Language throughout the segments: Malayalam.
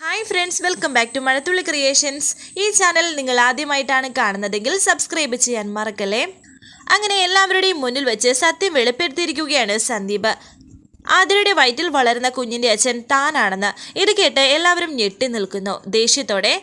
Hi friends welcome back to Mazhathulli creations ഈ ചാനൽ നിങ്ങൾ ആദ്യമായിട്ടാണ് കാണുന്നതെങ്കിൽ സബ്സ്ക്രൈബ് ചെയ്യാൻ മറക്കല്ലേ? അങ്ങനെ എല്ലാവരുടെയും മുന്നിൽ വെച്ച് സത്യം വെളിപ്പെടുത്തിയിരിക്കുകയാണ് സന്ദീപ്. ആതിരയുടെ വയറ്റിൽ വളരുന്ന കുഞ്ഞിന്റെ അച്ഛൻ താനാണെന്ന് ഇത് കേട്ട് എല്ലാവരും ഞെട്ടി നിൽക്കുന്നു. ദേഷ്യത്തോടെ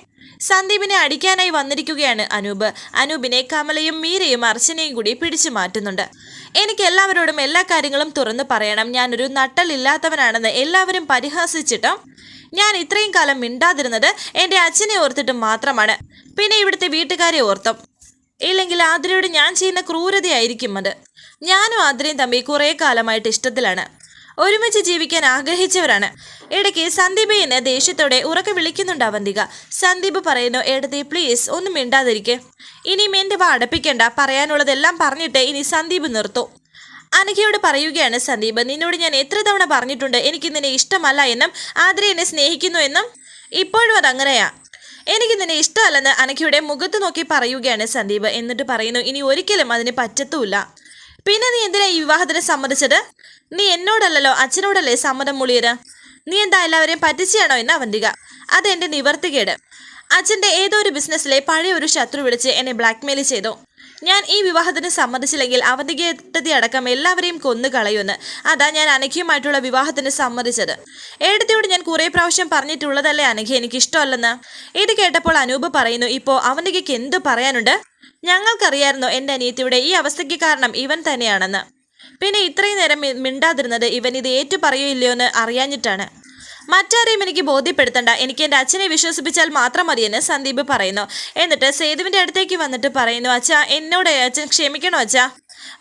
സന്ദീപിനെ അടിക്കാനായി വന്നിരിക്കുകയാണ് അനൂപ്. അനൂപിനെ കമലയും മീരയും അർച്ചനയും കൂടി പിടിച്ചു മാറ്റുന്നുണ്ട്. എനിക്ക് എല്ലാവരോടും എല്ലാ കാര്യങ്ങളും തുറന്നു പറയണം. ഞാനൊരു നട്ടലില്ലാത്തവനാണെന്ന് എല്ലാവരും പരിഹസിച്ചിട്ടും ഞാൻ ഇത്രയും കാലം മിണ്ടാതിരുന്നത് എന്റെ അച്ഛനെ ഓർത്തിട്ട് മാത്രമാണ്. പിന്നെ ഇവിടുത്തെ വീട്ടുകാരെ ഓർത്തും. ഇല്ലെങ്കിൽ ആതിരയോട് ഞാൻ ചെയ്യുന്ന ക്രൂരതയായിരിക്കും അത്. ഞാനും ആതിരയും തമ്മിൽ കുറേ കാലമായിട്ട് ഇഷ്ടത്തിലാണ്. ഒരുമിച്ച് ജീവിക്കാൻ ആഗ്രഹിച്ചവരാണ്. ഇടയ്ക്ക് സന്ദീപ് എന്നെ ദേഷ്യത്തോടെ ഉറക്കെ വിളിക്കുന്നുണ്ട് അവന്തിക. സന്ദീപ് പറയുന്നു എടതി പ്ലീസ് ഒന്നും മിണ്ടാതിരിക്കെ. ഇനിയും എന്റെ വാ അടപ്പിക്കേണ്ട. പറയാനുള്ളതെല്ലാം പറഞ്ഞിട്ട് ഇനി സന്ദീപ് നിർത്തൂ. അനഘയോട് പറയുകയാണ് സന്ദീപ് നിന്നോട് ഞാൻ എത്ര തവണ പറഞ്ഞിട്ടുണ്ട്? എനിക്ക് നിന്നെ ഇഷ്ടമല്ല എന്നും ആതിര എന്നെ സ്നേഹിക്കുന്നു എന്നും. ഇപ്പോഴും അത് അങ്ങനെയാ. എനിക്ക് നിന്നെ ഇഷ്ടമല്ലെന്ന് അനഘയുടെ മുഖത്ത് നോക്കി പറയുകയാണ് സന്ദീപ്. എന്നിട്ട് പറയുന്നു ഇനി ഒരിക്കലും അതിന് പറ്റത്തുമില്ല പിന്നെ നീ എന്തിനാ ഈ വിവാഹത്തിന് സമ്മതിച്ചത്? നീ എന്നോടല്ലല്ലോ അച്ഛനോടല്ലേ സമ്മതം മുളിയത്? നീ എന്താ എല്ലാവരെയും പറ്റിച്ചാണോ എന്ന് അവന്തിക. അതെന്റെ നിവർത്തികേട്. അച്ഛന്റെ ഏതോ ഒരു ബിസിനസ്സിലെ പഴയ ഒരു ശത്രു വിളിച്ച് എന്നെ ബ്ലാക്ക്മെയിൽ ചെയ്തു. ഞാൻ ഈ വിവാഹത്തിന് സമ്മതിച്ചില്ലെങ്കിൽ അവധികേട്ടതി അടക്കം എല്ലാവരെയും കൊന്നു കളയുമെന്ന് അതാ ഞാൻ അനഘയുമായിട്ടുള്ള വിവാഹത്തിന് സമ്മതിച്ചത്. ഏടത്തിയോട് ഞാൻ കുറേ പ്രാവശ്യം പറഞ്ഞിട്ടുള്ളതല്ലേ അനഘ എനിക്ക് ഇഷ്ടമല്ലെന്ന് ഇത് കേട്ടപ്പോൾ അനൂപ് പറയുന്നു ഇപ്പോൾ അവന്തികയ്ക്ക് എന്ത് പറയാനുണ്ട്? ഞങ്ങൾക്കറിയായിരുന്നു എന്റെ അനിയത്തിയുടെ ഈ അവസ്ഥയ്ക്ക് കാരണം ഇവൻ തന്നെയാണെന്ന്. പിന്നെ ഇത്രയും നേരം മിണ്ടാതിരുന്നത് ഇവൻ ഇത് ഏറ്റു പറയോ എന്ന് അറിയാഞ്ഞിട്ടാണ്. മറ്റാരെയും എനിക്ക് ബോധ്യപ്പെടുത്തണ്ട. എനിക്ക് എന്റെ അച്ഛനെ വിശ്വസിപ്പിച്ചാൽ മാത്രം മതിയെന്ന് സന്ദീപ് പറയുന്നു. എന്നിട്ട് സേതുവിന്റെ അടുത്തേക്ക് വന്നിട്ട് പറയുന്നു അച്ഛാ എന്നോട് അച്ഛൻ ക്ഷമിക്കണോ അച്ഛാ?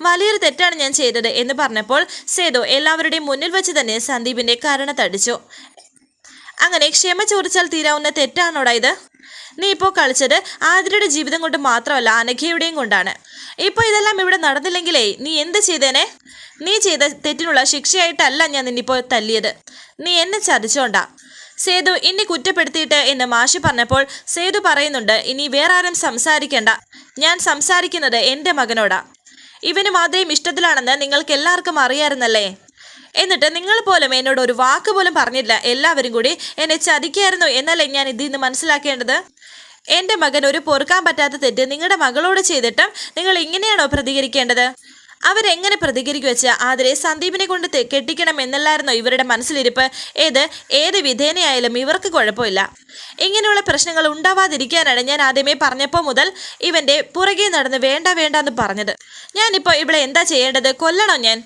വലിയൊരു തെറ്റാണ് ഞാൻ ചെയ്തത് എന്ന് പറഞ്ഞപ്പോൾ സേതു എല്ലാവരുടെയും മുന്നിൽ വെച്ച് തന്നെ സന്ദീപിന്റെ കരണ തടിച്ചു. അങ്ങനെ ക്ഷമ ചോദിച്ചാൽ തീരാവുന്ന തെറ്റാണോടാ ഇത്? നീ ഇപ്പോൾ കളിച്ചത് ആതിരയുടെ ജീവിതം കൊണ്ട് മാത്രമല്ല അനഘയുടെയും കൊണ്ടാണ്. ഇപ്പോൾ ഇതെല്ലാം ഇവിടെ നടന്നില്ലെങ്കിലേ നീ എന്ത് ചെയ്തേനെ? നീ ചെയ്ത തെറ്റിനുള്ള ശിക്ഷയായിട്ടല്ല ഞാൻ നിന്നിപ്പോൾ തല്ലിയത്. നീ എന്നെ ചതിച്ചോണ്ട. സേതു ഇനി കുറ്റപ്പെടുത്തിയിട്ട് എന്ന് മാഷി പറഞ്ഞപ്പോൾ സേതു പറയുന്നുണ്ട് ഇനി വേറെ ആരും സംസാരിക്കണ്ട. ഞാൻ സംസാരിക്കുന്നത് എന്റെ മകനോടാ. ഇവന് മാത്രം ഇഷ്ടത്തിലാണെന്ന് നിങ്ങൾക്ക് എല്ലാവർക്കും അറിയാമായിരുന്നല്ലേ എന്നിട്ട് നിങ്ങൾ പോലും എന്നോട് ഒരു വാക്ക് പോലും പറഞ്ഞില്ല. എല്ലാവരും കൂടി എന്നെ ചതിക്കായിരുന്നു എന്നല്ലേ ഞാൻ ഇതിൽ നിന്ന് മനസ്സിലാക്കേണ്ടത്? എന്റെ മകൻ ഒരു പൊറുക്കാൻ പറ്റാത്ത തെറ്റ് നിങ്ങളുടെ മകളോട് ചെയ്തിട്ടും നിങ്ങൾ ഇങ്ങനെയാണോ പ്രതികരിക്കേണ്ടത്? അവരെങ്ങനെ പ്രതികരിക്കുക വെച്ചാൽ ആതിരെ സന്ദീപിനെ കൊണ്ട് കെട്ടിക്കണം എന്നല്ലായിരുന്നോ ഇവരുടെ മനസ്സിലിരിപ്പ്? ഏത് ഏത് വിധേനയായാലും ഇവർക്ക് കുഴപ്പമില്ല. ഇങ്ങനെയുള്ള പ്രശ്നങ്ങൾ ഉണ്ടാവാതിരിക്കാനാണ് ഞാൻ ആദ്യമേ പറഞ്ഞപ്പോൾ മുതൽ ഇവന്റെ പുറകെ നടന്ന് വേണ്ട വേണ്ട എന്ന് പറഞ്ഞത്. ഞാനിപ്പോൾ ഇവിടെ എന്താ ചെയ്യേണ്ടത്? കൊല്ലണോ ഞാൻ?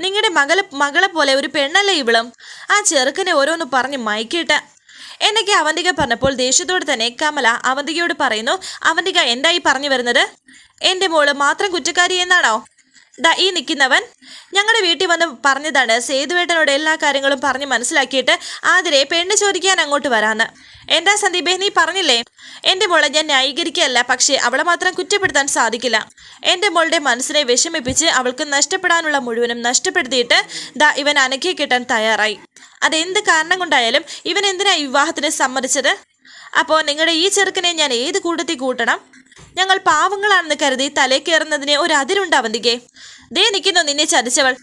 നിങ്ങളുടെ മകളെ മകളെ പോലെ ഒരു പെണ്ണല്ലേ ഇവളും? ആ ചെറുക്കനെ ഓരോന്ന് പറഞ്ഞ് മയക്കിയിട്ട് എന്നൊക്കെ അവന്തിക പറഞ്ഞപ്പോൾ ദേഷ്യത്തോട് തന്നെ കമല അവന്തികയോട് പറയുന്നു അവന്തിക എന്തായി പറഞ്ഞു വരുന്നത്? എന്റെ മോൾ മാത്രം കുറ്റക്കാരി എന്നാണോ? ദാ ഈ നിൽക്കുന്നവൻ ഞങ്ങളുടെ വീട്ടിൽ വന്ന് പറഞ്ഞതാണ് സേതുവേട്ടനോട് എല്ലാ കാര്യങ്ങളും പറഞ്ഞ് മനസ്സിലാക്കിയിട്ട് ആതിരെ പെണ്ണ് ചോദിക്കാൻ അങ്ങോട്ട് വരാന്ന്. എന്താ സന്ദീപേ നീ പറഞ്ഞില്ലേ? എന്റെ മോളെ ഞാൻ ന്യായീകരിക്കുകയല്ല പക്ഷേ അവളെ മാത്രം കുറ്റപ്പെടുത്താൻ സാധിക്കില്ല. എന്റെ മോളുടെ മനസ്സിനെ വിഷമിപ്പിച്ച് അവൾക്ക് നഷ്ടപ്പെടാനുള്ള മുഴുവനും നഷ്ടപ്പെടുത്തിയിട്ട് ദാ ഇവൻ അനക്കി കിട്ടാൻ തയ്യാറായി. അതെന്ത് കാരണം കൊണ്ടായാലും ഇവൻ എന്തിനാ വിവാഹത്തിന് സമ്മതിച്ചത്? അപ്പോൾ നിങ്ങളുടെ ഈ ചെറുക്കനെ ഞാൻ ഏത് കൂട്ടത്തിൽ കൂട്ടണം? ഞങ്ങൾ പാവങ്ങളാണെന്ന് കരുതി തലേ കയറുന്നതിന് ഒരു അതിരുണ്ട് അവന്തികെ ദേ നിൽക്കുന്നു നിന്നെ ചതിച്ചവൾ.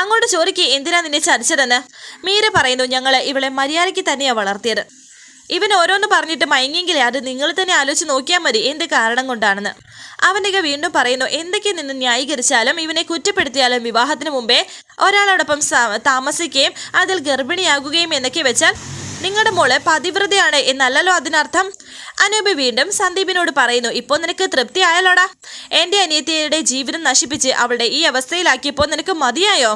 അങ്ങോട്ട് ചോദിക്ക് എന്തിനാ നിന്നെ ചതിച്ചതെന്ന് മീര പറയുന്നു ഞങ്ങൾ ഇവളെ മര്യാദയ്ക്ക് തന്നെയാണ് വളർത്തിയത്. ഇവൻ ഓരോന്ന് പറഞ്ഞിട്ട് മയങ്ങിയെങ്കിലേ അത് നിങ്ങൾ തന്നെ ആലോചിച്ച് നോക്കിയാൽ മതി എന്ത് കാരണം കൊണ്ടാണെന്ന്. അവനിക വീണ്ടും പറയുന്നു എന്തൊക്കെ നിന്ന് ന്യായീകരിച്ചാലും ഇവനെ കുറ്റപ്പെടുത്തിയാലും വിവാഹത്തിന് മുമ്പേ ഒരാളോടൊപ്പം താമസിക്കുകയും അതിൽ ഗർഭിണിയാകുകയും എന്നൊക്കെ വെച്ചാൽ നിങ്ങളുടെ മോൾ പതിവ്രതയാണ് എന്നല്ലല്ലോ അതിനർത്ഥം. അനൂപ് വീണ്ടും സന്ദീപിനോട് പറയുന്നു ഇപ്പോൾ നിനക്ക് തൃപ്തി ആയാലോടാ? എന്റെ അനിയത്തിയുടെ ജീവിതം നശിപ്പിച്ച് അവളുടെ ഈ അവസ്ഥയിലാക്കിയപ്പോൾ നിനക്ക് മതിയായോ?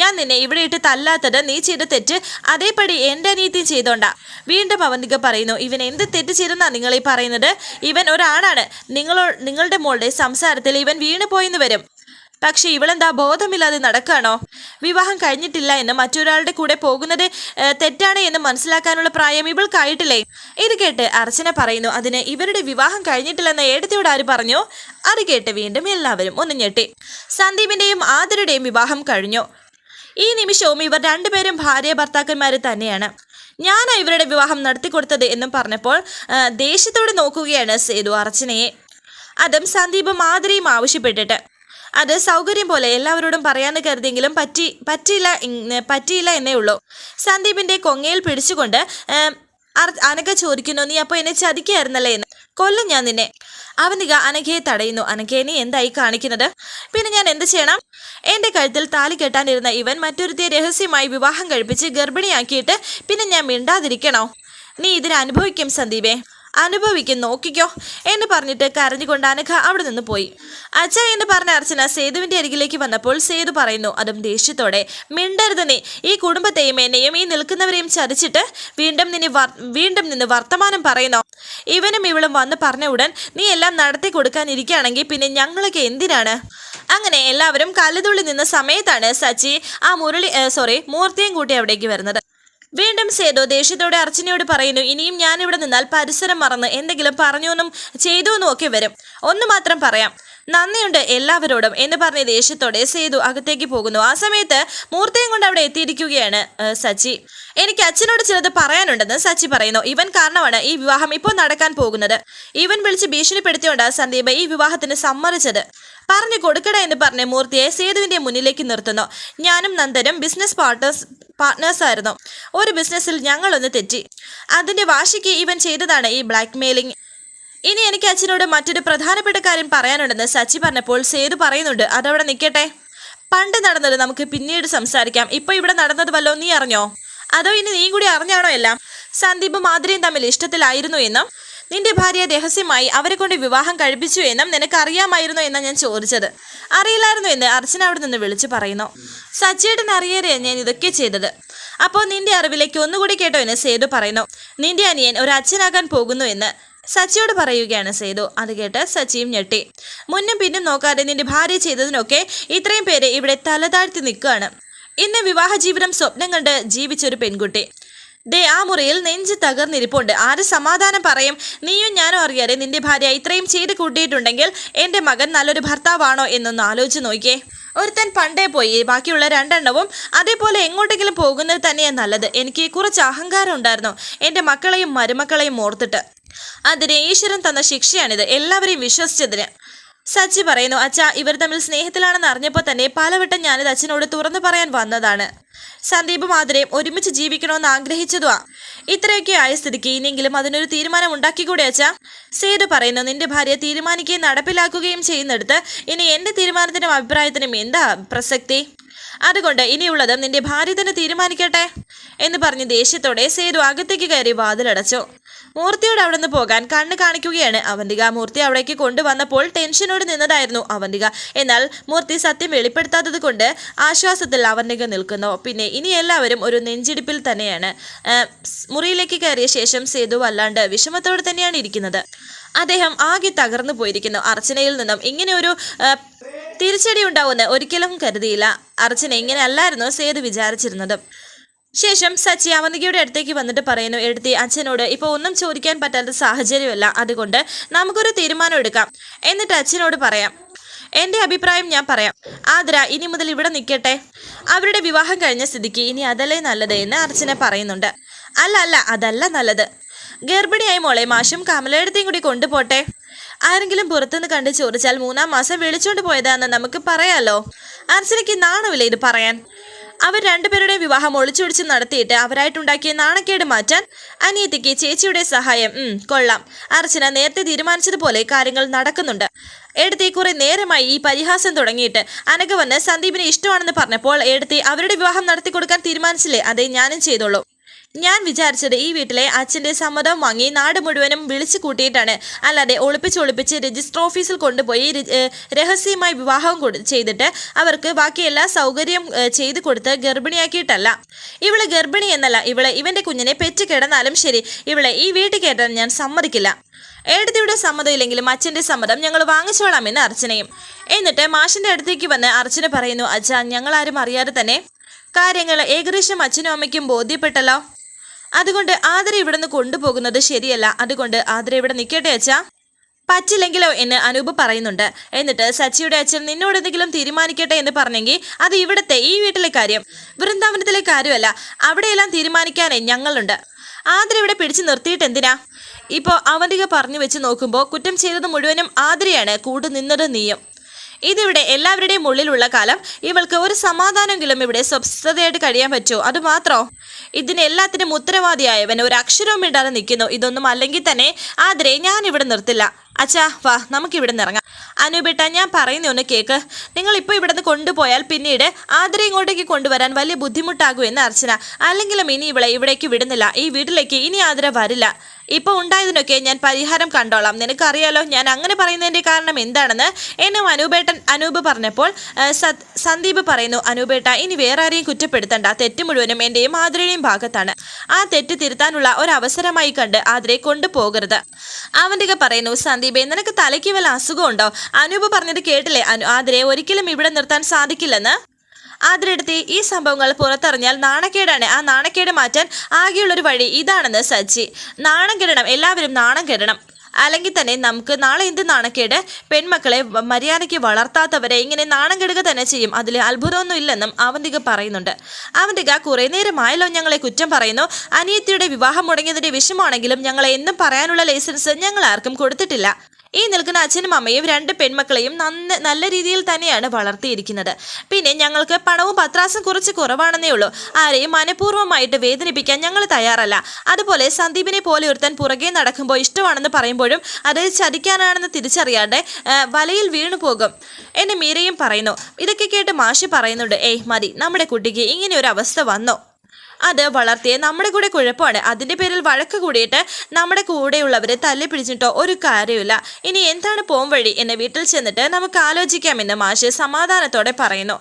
ഞാൻ നിന്നെ ഇവിടെ ഇട്ട് തല്ലാത്തത് നീ ചെയ്ത തെറ്റ് അതേപടി എന്റെ അനിയത്തിയും ചെയ്തോണ്ട. വീണ്ടും അവന്തിക പറയുന്നു ഇവൻ എന്ത് തെറ്റ് ചെയ്തെന്നാ നിങ്ങൾ ഈ പറയുന്നത്? ഇവൻ ഒരാണാണ്. നിങ്ങളോ നിങ്ങളുടെ മോളുടെ സംസാരത്തിൽ ഇവൻ വീണു പോയിന്ന് വരും. പക്ഷെ ഇവളെന്താ ബോധമില്ലാതെ നടക്കാണോ വിവാഹം കഴിഞ്ഞിട്ടില്ല എന്ന് മറ്റൊരാളുടെ കൂടെ പോകുന്നത് തെറ്റാണ് എന്ന് മനസ്സിലാക്കാനുള്ള പ്രായം ഇവൾക്കായിട്ടില്ലേ? ഇത് കേട്ട് അർച്ചന പറയുന്നു അതിന് ഇവരുടെ വിവാഹം കഴിഞ്ഞിട്ടില്ലെന്ന് ഏടത്തിയോട് ആര് പറഞ്ഞു? അത് കേട്ട് വീണ്ടും എല്ലാവരും ഒന്ന് ഞെട്ടി. സന്ദീപിന്റെയും ആദരുടെയും വിവാഹം കഴിഞ്ഞു. ഈ നിമിഷവും ഇവർ രണ്ടുപേരും ഭാര്യ ഭർത്താക്കന്മാർ തന്നെയാണ്. ഞാനാ ഇവരുടെ വിവാഹം നടത്തിക്കൊടുത്തത് എന്നും പറഞ്ഞപ്പോൾ ദേഷ്യത്തോടെ നോക്കുകയാണ് സേതു അർച്ചനയെ. അതും സന്ദീപും മാതിരിയും ആവശ്യപ്പെട്ടിട്ട്. അത് സൗകര്യം പോലെ എല്ലാവരോടും പറയാന്ന് കരുതിയെങ്കിലും പറ്റി പറ്റിയില്ല പറ്റിയില്ല എന്നേ ഉള്ളൂ. സന്ദീപിന്റെ കൊങ്ങയിൽ പിടിച്ചുകൊണ്ട് അനഘ ചോദിക്കുന്നു നീ അപ്പോൾ എന്നെ ചതിക്കായിരുന്നല്ലേ എന്ന്? കൊല്ലും ഞാൻ നിന്നെ. അവനിക അനഘയെ തടയുന്നു. അനഘയെ നീ എന്തായി കാണിക്കുന്നത്? പിന്നെ ഞാൻ എന്ത് ചെയ്യണം? എന്റെ കഴുത്തിൽ താലി കെട്ടാനിരുന്ന ഇവൻ മറ്റൊരുത്തെ രഹസ്യമായി വിവാഹം കഴിപ്പിച്ച് ഗർഭിണിയാക്കിയിട്ട് പിന്നെ ഞാൻ മിണ്ടാതിരിക്കണോ? നീ ഇതിനനുഭവിക്കും സന്ദീപേ. അനുഭവിക്കും. നോക്കിക്കോ. എന്ന് പറഞ്ഞിട്ട് കരഞ്ഞുകൊണ്ട് അനഘ അവിടെ നിന്ന് പോയി. അച്ഛ എന്ന് പറഞ്ഞ അർച്ചന സേതുവിന്റെ അരികിലേക്ക് വന്നപ്പോൾ സേതു പറയുന്നു അതും ദേഷ്യത്തോടെ. മിണ്ടരുത് നീ ഈ കുടുംബത്തെയും എന്നെയും ഈ നിൽക്കുന്നവരെയും ചതിച്ചിട്ട് വീണ്ടും നിന്നെ വീണ്ടും നിന്ന് വർത്തമാനം പറയുന്നോ? ഇവനും ഇവളും വന്ന് പറഞ്ഞ ഉടൻ നീ എല്ലാം നടത്തി കൊടുക്കാനിരിക്കുകയാണെങ്കിൽ പിന്നെ ഞങ്ങളൊക്കെ എന്തിനാണ്? അങ്ങനെ എല്ലാവരും കല്ലുതുള്ളി നിന്ന സമയത്താണ് സച്ചി ആ മുരളി സോറി മൂർത്തിയും കൂട്ടി അവിടേക്ക് വരുന്നത്. വീണ്ടും സേതു ദേഷ്യത്തോടെ അർച്ചനയോട് പറയുന്നു ഇനിയും ഞാൻ ഇവിടെ നിന്നാൽ പരിസരം മറന്ന് എന്തെങ്കിലും പറഞ്ഞുവെന്നും ചെയ്തുവെന്നും ഒക്കെ വരും. ഒന്ന് മാത്രം പറയാം. നന്ദിയുണ്ട് എല്ലാവരോടും എന്ന് പറഞ്ഞ് ദേഷ്യത്തോടെ സേതു അകത്തേക്ക് പോകുന്നു. ആ സമയത്ത് മൂർത്തിയും കൊണ്ട് അവിടെ എത്തിയിരിക്കുകയാണ് സച്ചി. എനിക്ക് അച്ഛനോട് ചിലത് പറയാനുണ്ടെന്ന് സച്ചി പറയുന്നു. ഇവൻ കാരണമാണ് ഈ വിവാഹം ഇപ്പോൾ നടക്കാൻ പോകുന്നത്. ഇവൻ വിളിച്ച് ഭീഷണിപ്പെടുത്തിയോണ്ട് സന്ദീപ് ഈ വിവാഹത്തിന് സമ്മതിച്ചത്. പറഞ്ഞു കൊടുക്കട എന്ന് പറഞ്ഞ് മൂർത്തിയെ സേതുവിന്റെ മുന്നിലേക്ക് നിർത്തുന്നു. ഞാനും നന്ദനും ബിസിനസ് പാർട്ട്നേഴ്സ് പാർട്ട്നേഴ്സ് ആയിരുന്നു. ഒരു ബിസിനസ്സിൽ ഞങ്ങളൊന്ന് തെറ്റി. അതിന്റെ വാശിക്ക് ഇവൻ ചെയ്തതാണ് ഈ ബ്ലാക്ക് മെയിലിംഗ് ഇനി എനിക്ക് അച്ഛനോട് മറ്റൊരു പ്രധാനപ്പെട്ട കാര്യം പറയാനുണ്ടെന്ന് സച്ചി പറഞ്ഞപ്പോൾ സേതു പറയുന്നുണ്ട്. അതവിടെ നിൽക്കട്ടെ. പണ്ട് നടന്നത് നമുക്ക് പിന്നീട് സംസാരിക്കാം. ഇപ്പൊ ഇവിടെ നടന്നത് വല്ലോ നീ അറിഞ്ഞോ? അതോ ഇനി നീ കൂടി അറിഞ്ഞാണോ എല്ലാം? സന്ദീപ് മാധുരിയും തമ്മിൽ ഇഷ്ടത്തിലായിരുന്നു എന്നും നിന്റെ ഭാര്യ രഹസ്യമായി അവരെ കൊണ്ട് വിവാഹം കഴിപ്പിച്ചു എന്നും നിനക്ക് അറിയാമായിരുന്നു എന്നാണ് ഞാൻ ചോദിച്ചത്. അറിയില്ലായിരുന്നു എന്ന് അർച്ചന അവിടെ നിന്ന് വിളിച്ചു പറയുന്നു. സച്ചേട്ടൻ അറിയരെ ഞാൻ ഇതൊക്കെ ചെയ്തത്. അപ്പോൾ നിന്റെ അറിവിലേക്ക് ഒന്നുകൂടി കേട്ടോ എന്ന് സേതു പറയുന്നു. നിന്റെ അനിയൻ ഒരു അച്ഛനാകാൻ പോകുന്നു എന്ന് സച്ചിയോട് പറയുകയാണ് സേതു. അത് കേട്ട് സച്ചിയും ഞെട്ടി. മുന്നും പിന്നും നോക്കാതെ നിന്റെ ഭാര്യ ചെയ്തതിനൊക്കെ ഇത്രയും പേര് ഇവിടെ തലതാഴ്ത്തി നിൽക്കുകയാണ്. ഇന്ന് വിവാഹ ജീവിതം സ്വപ്നം കണ്ട് ജീവിച്ചൊരു പെൺകുട്ടി. ദേ ആ മുറിയിൽ നെഞ്ച് തകർന്നിരിപ്പുണ്ട്. ആര് സമാധാനം പറയും? നീയും ഞാനും അറിയാതെ നിന്റെ ഭാര്യ ഇത്രയും ചെയ്ത് കൂട്ടിയിട്ടുണ്ടെങ്കിൽ എന്റെ മകൻ നല്ലൊരു ഭർത്താവാണോ എന്നൊന്ന് ആലോചിച്ച് നോക്കിയേ. ഒരുത്തൻ പണ്ടേ പോയി. ബാക്കിയുള്ള രണ്ടെണ്ണവും അതേപോലെ എങ്ങോട്ടെങ്കിലും പോകുന്നത് തന്നെയാണ് നല്ലത്. എനിക്ക് കുറച്ച് അഹങ്കാരം ഉണ്ടായിരുന്നു എന്റെ മക്കളെയും മരുമക്കളെയും ഓർത്തിട്ട്. അതിന് ഈശ്വരൻ തന്ന ശിക്ഷയാണിത്. എല്ലാവരെയും വിശ്വസിച്ചതിന്. സച്ചി പറയുന്നു അച്ഛ ഇവർ തമ്മിൽ സ്നേഹത്തിലാണെന്ന് അറിഞ്ഞപ്പോൾ തന്നെ പലവട്ടം ഞാനിത് അച്ഛനോട് തുറന്നു പറയാൻ വന്നതാണ്. സന്ദീപ് മാതിരയും ഒരുമിച്ച് ജീവിക്കണമെന്ന് ആഗ്രഹിച്ചതുവാ. ഇത്രയൊക്കെ ആയ സ്ഥിതിക്ക് ഇനിയെങ്കിലും അതിനൊരു തീരുമാനം ഉണ്ടാക്കിക്കൂടെ അച്ഛാ? സേതു പറയുന്നു നിന്റെ ഭാര്യ തീരുമാനിക്കുകയും നടപ്പിലാക്കുകയും ചെയ്യുന്നിടത്ത് ഇനി എന്റെ തീരുമാനത്തിനും അഭിപ്രായത്തിനും എന്താ പ്രസക്തി? അതുകൊണ്ട് ഇനിയുള്ളത് നിന്റെ ഭാര്യ തന്നെ തീരുമാനിക്കട്ടെ? എന്ന് പറഞ്ഞ് ദേഷ്യത്തോടെ സേതു അകത്തേക്ക് കയറി വാതിലടച്ചു. മൂർത്തിയോട് അവിടെ നിന്ന് പോകാൻ കണ്ണ് കാണിക്കുകയാണ്. അവന്തിക മൂർത്തി അവിടേക്ക് കൊണ്ടുവന്നപ്പോൾ ടെൻഷനോട് നിന്നതായിരുന്നു അവന്തിക. എന്നാൽ മൂർത്തി സത്യം വെളിപ്പെടുത്താത്തത് കൊണ്ട് ആശ്വാസത്തിൽ അവന്തിക നിൽക്കുന്നു. പിന്നെ ഇനി എല്ലാവരും ഒരു നെഞ്ചിടിപ്പിൽ തന്നെയാണ്. മുറിയിലേക്ക് കയറിയ ശേഷം സേതു വല്ലാണ്ട് വിഷമത്തോടെ തന്നെയാണ് ഇരിക്കുന്നത്. അദ്ദേഹം ആകെ തകർന്നു പോയിരിക്കുന്നു. അർച്ചനയിൽ നിന്നും ഇങ്ങനെ ഒരു തിരിച്ചടി ഉണ്ടാവുമെന്ന് ഒരിക്കലും കരുതിയില്ല. അർച്ചന ഇങ്ങനെ അല്ലായിരുന്നു സേതു വിചാരിച്ചിരുന്നത്. ശേഷം സച്ചി അവന്തികയുടെ അടുത്തേക്ക് വന്നിട്ട് പറയുന്നു എടുത്തി അച്ഛനോട് ഇപ്പോൾ ഒന്നും ചോദിക്കാൻ പറ്റാത്ത സാഹചര്യമല്ല. അതുകൊണ്ട് നമുക്കൊരു തീരുമാനം എടുക്കാം. എന്നിട്ട് അച്ഛനോട് പറയാം എന്റെ അഭിപ്രായം ഞാൻ പറയാം. ആതിര ഇനി മുതൽ ഇവിടെ നിൽക്കട്ടെ. അവരുടെ വിവാഹം കഴിഞ്ഞ സ്ഥിതിക്ക് ഇനി അതല്ലേ നല്ലത് എന്ന് അർച്ചന പറയുന്നുണ്ട്. അല്ല അല്ല അതല്ല നല്ലത്. ഗർഭിണിയായി മോളെ മാഷും കമലയുടെയും കൂടി കൊണ്ടുപോട്ടെ. ആരെങ്കിലും പുറത്തുനിന്ന് കണ്ട് ചോദിച്ചാൽ മൂന്നാം മാസം വിളിച്ചോണ്ട് പോയതാണെന്ന് നമുക്ക് പറയാലോ. അർച്ചനയ്ക്ക് നാണമില്ല ഇത് പറയാൻ. അവർ രണ്ടുപേരുടെ വിവാഹം ഒളിച്ചൊടിച്ച് നടത്തിയിട്ട് അവരായിട്ടുണ്ടാക്കിയ നാണക്കേട് മാറ്റാൻ അനിയത്തിക്ക് ചേച്ചിയുടെ സഹായം കൊള്ളാം. അർച്ചന നേരത്തെ തീരുമാനിച്ചതുപോലെ കാര്യങ്ങൾ നടക്കുന്നുണ്ട്. എടുത്തി കുറെ നേരമായി ഈ പരിഹാസം തുടങ്ങിയിട്ട് അനഘ വന്ന് സന്ദീപിനെ ഇഷ്ടമാണെന്ന് പറഞ്ഞപ്പോൾ എടുത്തി അവരുടെ വിവാഹം നടത്തി കൊടുക്കാൻ തീരുമാനിച്ചില്ലേ? അതേ ഞാനും ചെയ്തോളൂ. ഞാൻ വിചാരിച്ചത് ഈ വീട്ടിലെ അച്ഛന്റെ സമ്മതം വാങ്ങി നാട് മുഴുവനും വിളിച്ചു കൂട്ടിയിട്ടാണ്. അല്ലാതെ ഒളിപ്പിച്ച് ഒളിപ്പിച്ച് രജിസ്റ്റർ ഓഫീസിൽ കൊണ്ടുപോയി രഹസ്യമായി വിവാഹം ചെയ്തിട്ട് അവർക്ക് ബാക്കി എല്ലാ സൗകര്യം ചെയ്തു കൊടുത്ത് ഗർഭിണിയാക്കിയിട്ടല്ല. ഇവൾ ഗർഭിണി എന്നല്ല ഇവൾ ഇവന്റെ കുഞ്ഞിനെ പെറ്റ് കിടന്നാലും ശരി ഇവളെ ഈ വീട്ടിൽ കയറ്റാൻ ഞാൻ സമ്മതിക്കില്ല. ഏടത്തിയുടെ സമ്മതമില്ലെങ്കിലും അച്ഛന്റെ സമ്മതം ഞങ്ങൾ വാങ്ങിച്ചോളാമെന്ന് അർച്ചനയും. എന്നിട്ട് മാഷിന്റെ അടുത്തേക്ക് വന്ന് അർച്ചന പറയുന്നു അച്ഛ ഞങ്ങളാരും അറിയാതെ തന്നെ കാര്യങ്ങൾ ഏകദേശം അച്ഛനും അമ്മയ്ക്കും ബോധ്യപ്പെട്ടല്ലോ. അതുകൊണ്ട് ആദര ഇവിടുന്ന് കൊണ്ടുപോകുന്നത് ശരിയല്ല. അതുകൊണ്ട് ആദര ഇവിടെ നിൽക്കട്ടെ അച്ഛാ? പറ്റില്ലെങ്കിലോ എന്ന് അനൂപ് പറയുന്നുണ്ട്. എന്നിട്ട് സച്ചിയുടെ അച്ഛൻ നിന്നോട് എന്തെങ്കിലും തീരുമാനിക്കട്ടെ എന്ന് പറഞ്ഞെങ്കിൽ അത് ഇവിടുത്തെ ഈ വീട്ടിലെ കാര്യം. വൃന്ദാവനത്തിലെ കാര്യമല്ല അവിടെയെല്ലാം തീരുമാനിക്കാനേ ഞങ്ങളുണ്ട്. ആതിര ഇവിടെ പിടിച്ചു നിർത്തിയിട്ട് എന്തിനാ? ഇപ്പോൾ അവന്തിക പറഞ്ഞു വെച്ച് നോക്കുമ്പോൾ കുറ്റം ചെയ്തത് മുഴുവനും ആതിരയാണ്. കൂടെ നിന്നത് നീയും. ഇതിവിടെ എല്ലാവരുടെയും ഉള്ളിലുള്ള കാലം. ഇവൾക്ക് ഒരു സമാധാനമെങ്കിലും ഇവിടെ സ്വസ്ഥതയായിട്ട് കഴിയാൻ പറ്റുമോ അത് മാത്രോ? ഇതിന് എല്ലാത്തിനും ഉത്തരവാദിയായവൻ ഒരു അക്ഷരവും ഇടാതെ നിൽക്കുന്നു. ഇതൊന്നും അല്ലെങ്കിൽ തന്നെ ആതിരെ ഞാൻ ഇവിടെ നിർത്തില്ല. അച്ഛാ വാ നമുക്ക് ഇവിടെ നിന്ന് ഇറങ്ങാം. അനുബേട്ട ഞാൻ പറയുന്ന ഒന്ന് കേക്ക്. നിങ്ങൾ ഇപ്പോൾ ഇവിടെ നിന്ന് കൊണ്ടുപോയാൽ പിന്നീട് ആദരെ ഇങ്ങോട്ടേക്ക് കൊണ്ടുവരാൻ വലിയ ബുദ്ധിമുട്ടാകും എന്ന് അർച്ചന. അല്ലെങ്കിലും ഇനി ഇവളെ ഇവിടേക്ക് വിടുന്നില്ല. ഈ വീട്ടിലേക്ക് ഇനി ആദര വരില്ല. ഇപ്പോൾ ഉണ്ടായതിനൊക്കെ ഞാൻ പരിഹാരം കണ്ടോളാം. നിനക്കറിയാലോ ഞാൻ അങ്ങനെ പറയുന്നതിന്റെ കാരണം എന്താണെന്ന്? എന്നെ അനൂപേട്ടൻ അനൂപ് പറഞ്ഞപ്പോൾ സന്ദീപ് പറയുന്നു അനൂപേട്ട ഇനി വേറെ ആരെയും കുറ്റപ്പെടുത്തണ്ട. തെറ്റ് മുഴുവനും എന്റെയും ആതിരയുടെയും ഭാഗത്താണ്. ആ തെറ്റ് തിരുത്താനുള്ള ഒരു അവസരമായി കണ്ട് ആതിരെ കൊണ്ടുപോകരുത്. അവന്തിക പറയുന്നു സന്ദീപേ നിനക്ക് തലയ്ക്ക് വല്ല അസുഖമുണ്ടോ അനൂപ് പറഞ്ഞത് കേട്ടില്ലേ? അനു ആതിരെ ഒരിക്കലും ഇവിടെ നിർത്താൻ സാധിക്കില്ലെന്ന്? ആതിരെടുത്ത് ഈ സംഭവങ്ങൾ പുറത്തറിഞ്ഞാൽ നാണക്കേടാണ്. ആ നാണക്കേട് മാറ്റാൻ ആകെയുള്ളൊരു വഴി ഇതാണെന്ന് സച്ചി നാണം കെടണം. എല്ലാവരും നാണം കെടണം. അല്ലെങ്കിൽ തന്നെ നമുക്ക് നാളെ എന്ത് നാണക്കേട്? പെൺമക്കളെ മര്യാദയ്ക്ക് വളർത്താത്തവരെ ഇങ്ങനെ നാണം കെടുക തന്നെ ചെയ്യും. അതിൽ അത്ഭുതമൊന്നും ഇല്ലെന്നും അവന്തിക പറയുന്നുണ്ട്. അവന്തിക കുറേ നേരമായല്ലോ ഞങ്ങളെ കുറ്റം പറയുന്നു. അനിയത്തിയുടെ വിവാഹം മുടങ്ങിയതിന്റെ വിഷമമാണെങ്കിലും ഞങ്ങളെ എന്നും പറയാനുള്ള ലൈസൻസ് ഞങ്ങൾ ആർക്കും കൊടുത്തിട്ടില്ല. ഈ നിൽക്കുന്ന അച്ഛനും അമ്മയും രണ്ട് പെൺമക്കളെയും നന്ന നല്ല രീതിയിൽ തന്നെയാണ് വളർത്തിയിരിക്കുന്നത്. പിന്നെ ഞങ്ങൾക്ക് പണവും പത്രാസും കുറച്ച് കുറവാണെന്നേ ഉള്ളൂ. ആരെയും മനഃപൂർവമായിട്ട് വേദനിപ്പിക്കാൻ ഞങ്ങൾ തയ്യാറല്ല. അതുപോലെ സന്ദീപിനെ പോലെ ഒരുത്തൻ പുറകെ നടക്കുമ്പോൾ ഇഷ്ടമാണെന്ന് പറയുമ്പോഴും അത് ചതിക്കാനാണെന്ന് തിരിച്ചറിയാതെ വലയിൽ വീണു പോകും. എന്നെ മീരയും പറയുന്നു ഇതൊക്കെ കേട്ട് മാഷി പറയുന്നുണ്ട് ഏയ് മതി നമ്മുടെ കുട്ടിക്ക് ഇങ്ങനെ ഒരു അവസ്ഥ വന്നോ. അത് വളർത്തിയ നമ്മുടെ കൂടെ കുഴപ്പമാണ്. അതിന്റെ പേരിൽ വഴക്ക് കൂടിയിട്ട് നമ്മുടെ കൂടെയുള്ളവരെ തല്ലി പിടിച്ചിട്ടോ ഒരു കാര്യമില്ല ഇനി എന്താണ് പോം വഴി? എന്നെ വീട്ടിൽ ചെന്നിട്ട് നമുക്ക് ആലോചിക്കാമെന്ന് മാഷ് സമാധാനത്തോടെ പറയുന്നു.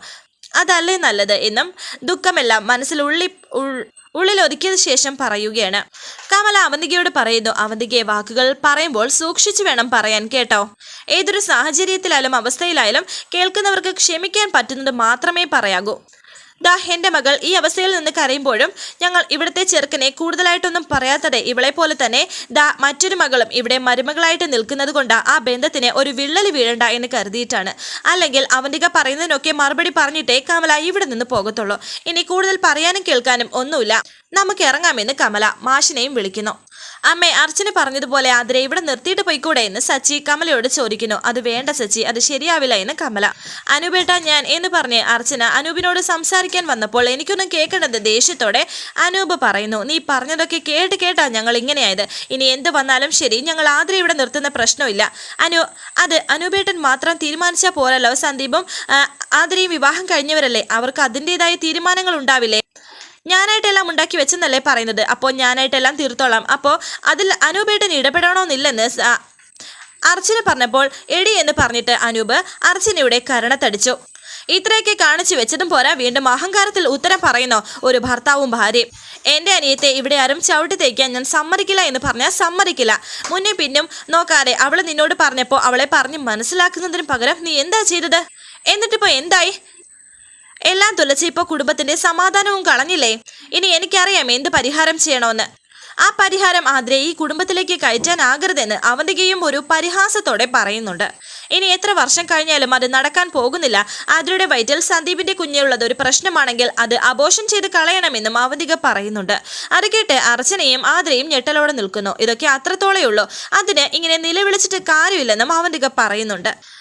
അതല്ലേ നല്ലത് എന്നും ദുഃഖമെല്ലാം മനസ്സിൽ ഉള്ളി ഉള്ളിൽ ഒതുക്കിയ ശേഷം പറയുകയാണ്. കമല അവന്തികയോട് പറയുന്നു അവന്തികയെ വാക്കുകൾ പറയുമ്പോൾ സൂക്ഷിച്ചു വേണം പറയാൻ കേട്ടോ. ഏതൊരു സാഹചര്യത്തിലായാലും അവസ്ഥയിലായാലും കേൾക്കുന്നവർക്ക് ക്ഷമിക്കാൻ പറ്റുന്നത് മാത്രമേ പറയാകൂ. ദാ എന്റെ മകൾ ഈ അവസ്ഥയിൽ നിന്ന് കരയുമ്പോഴും ഞങ്ങൾ ഇവിടുത്തെ ചെറുക്കനെ കൂടുതലായിട്ടൊന്നും പറയാത്തത് ഇവളെ പോലെ തന്നെ ദാ മറ്റൊരു മകളും ഇവിടെ മരുമകളായിട്ട് നിൽക്കുന്നത് കൊണ്ട് ആ ബന്ധത്തിന് ഒരു വിള്ളൽ വീഴണ്ട എന്ന് കരുതിയിട്ടാണ്. അല്ലെങ്കിൽ അവന്തിക പറയുന്നതിനൊക്കെ മറുപടി പറഞ്ഞിട്ടേ കമല ഇവിടെ നിന്ന് പോകത്തുള്ളൂ. ഇനി കൂടുതൽ പറയാനും കേൾക്കാനും ഒന്നുമില്ല. നമുക്ക് ഇറങ്ങാമെന്ന് കമല മാഷിനെയും വിളിക്കുന്നു. അമ്മേ അർച്ചന പറഞ്ഞതുപോലെ ആതിരെ ഇവിടെ നിർത്തിയിട്ട് പോയിക്കൂടെ എന്ന് സച്ചി കമലയോട് ചോദിക്കുന്നു. അത് വേണ്ട സച്ചി അത് ശരിയാവില്ല എന്ന് കമല. അനുപേട്ട ഞാൻ എന്ന് പറഞ്ഞ് അർച്ചന അനൂപിനോട് സംസാരിക്കാൻ വന്നപ്പോൾ എനിക്കൊന്നും കേൾക്കേണ്ടത് ദേഷ്യത്തോടെ അനൂപ് പറയുന്നു. നീ പറഞ്ഞതൊക്കെ കേട്ട് കേട്ടാ ഞങ്ങൾ ഇങ്ങനെയായത്. ഇനി എന്ത് വന്നാലും ശരി ഞങ്ങൾ ആതിരെ ഇവിടെ നിർത്തുന്ന പ്രശ്നമില്ല. അനു അത് അനൂപേട്ടൻ മാത്രം തീരുമാനിച്ചാൽ പോരല്ലോ. സന്ദീപും ആതിരയും വിവാഹം കഴിഞ്ഞവരല്ലേ? അവർക്ക് അതിന്റെതായ തീരുമാനങ്ങൾ ഉണ്ടാവില്ലേ? ഞാനായിട്ടെല്ലാം ഉണ്ടാക്കി വെച്ചെന്നല്ലേ പറയുന്നത്. അപ്പോൾ ഞാനായിട്ടെല്ലാം തീർത്തോളാം. അപ്പോൾ അതിൽ അനൂപേട്ടൻ ഇടപെടണമെന്നില്ലെന്ന് അർച്ചന പറഞ്ഞപ്പോൾ എടി എന്ന് പറഞ്ഞിട്ട് അനൂപ് അർച്ചനയുടെ കരണത്തടിച്ചു. ഇത്രയൊക്കെ കാണിച്ചു വെച്ചതും പോരാ വീണ്ടും അഹങ്കാരത്തിൽ ഉത്തരം പറയുന്നു ഒരു ഭർത്താവും ഭാര്യയും. എന്റെ അനിയത്തെ ഇവിടെ ആരും ചവിട്ടി തേക്കാൻ ഞാൻ സമ്മതിക്കില്ല എന്ന് പറഞ്ഞാൽ സമ്മതിക്കില്ല. മുന്നേ പിന്നും നോക്കാതെ അവൾ നിന്നോട് പറഞ്ഞപ്പോൾ അവളെ പറഞ്ഞ് മനസ്സിലാക്കുന്നതിന് പകരം നീ എന്താ ചെയ്തത്? എന്നിട്ടിപ്പോ എന്തായി? എല്ലാം തുലച്ച് ഇപ്പോൾ കുടുംബത്തിന്റെ സമാധാനവും കളഞ്ഞില്ലേ? ഇനി എനിക്കറിയാം എന്ത് പരിഹാരം ചെയ്യണമെന്ന് ആ പരിഹാരം ആദ്രെ ഈ കുടുംബത്തിലേക്ക് കയറ്റാനാകരുതെന്ന് അവന്തികയും ഒരു പരിഹാസത്തോടെ പറയുന്നുണ്ട്. ഇനി എത്ര വർഷം കഴിഞ്ഞാലും അത് നടക്കാൻ പോകുന്നില്ല. ആദ്രയുടെ വയറ്റിൽ സന്ദീപിന്റെ കുഞ്ഞുള്ളത് ഒരു പ്രശ്നമാണെങ്കിൽ അത് അബോഷൻ ചെയ്ത് കളയണമെന്നും അവന്തിക പറയുന്നുണ്ട്. അത് കേട്ട് അർച്ചനയും ആദ്രയും ഞെട്ടലോടെ നിൽക്കുന്നു. ഇതൊക്കെ അത്രത്തോളേ ഉള്ളൂ അതിന് ഇങ്ങനെ നിലവിളിച്ചിട്ട് കാര്യമില്ലെന്നും അവന്തിക പറയുന്നുണ്ട്.